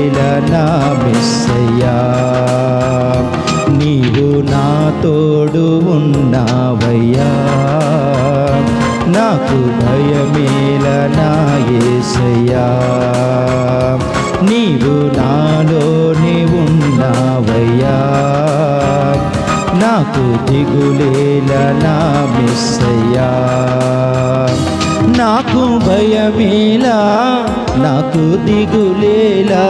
నా మిస్సయ్యా నీవు నా తోడు ఉన్నావయ్యా. నాకు భయమేల నా యేసయ్యా నీవు నాలోనే ఉన్నావయ్యా. నాకు దిగులేల నా మిస్సయ్యా. నాకు భయమేలా నాకు దిగులేలా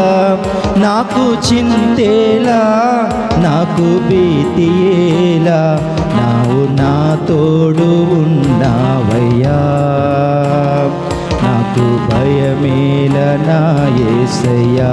నాకు చింతేలా నాకు భీతియేలా నావు నా తోడు ఉన్నావయ్యా. నాకు భయమేలా నా యేసయ్యా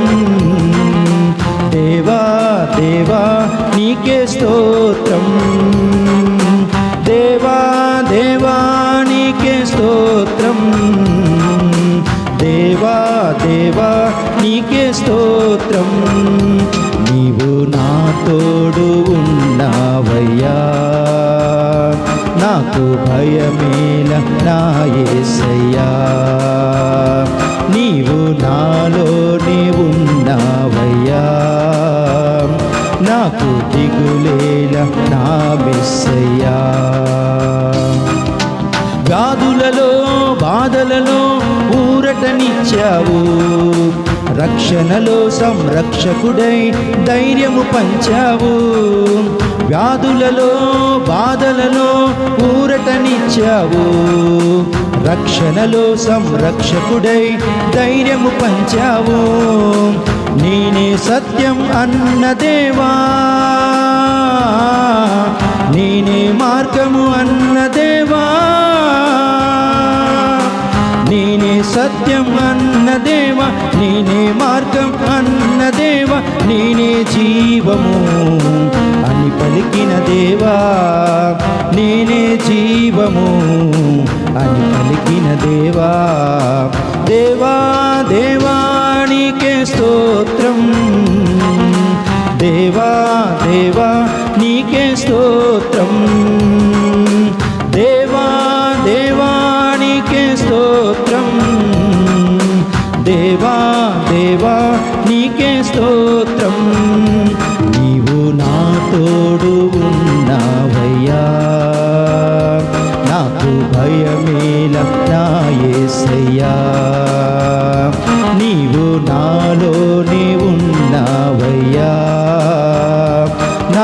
నీకే స్తోత్రం. దేవా దేవా స్తోత్రం. దేవా దేవా నీకే స్తోత్రం. నీవు నా తోడు ఉన్నావయ్యా. నాకు భయమేల నాయసయ్యా నాకు దిగులేల నా మెస్సయ్యా. వ్యాధులలో బాధలలో ఊరటనిచ్చావు. రక్షణలో సంరక్షకుడై ధైర్యము పంచావు. వ్యాధులలో బాధలలో ఊరటనిచ్చావు. రక్షణలో సంరక్షకుడై ధైర్యము పంచావు. నేనే సత్యం అన్న దేవా. నేనే మార్గము అన్న దేవా. నేనే సత్యం అన్న దేవా. నేనే మార్గం అన్న దేవా. నేనే జీవము అని పలికిన దేవా. నేనే జీవము. అని పలికిన దేవా దేవా దేవానికే స్తోత్రం. దేవా దేవా నీకే స్తోత్రం. దేవా దేవానికే స్తోత్రం. దేవా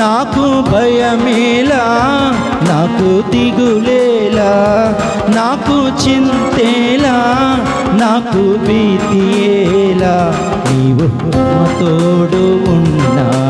నాకు భయమేలా నాకు దిగులేలా నాకు చింతేలా నాకు భీతియేలా నీవు తోడు ఉన్నా.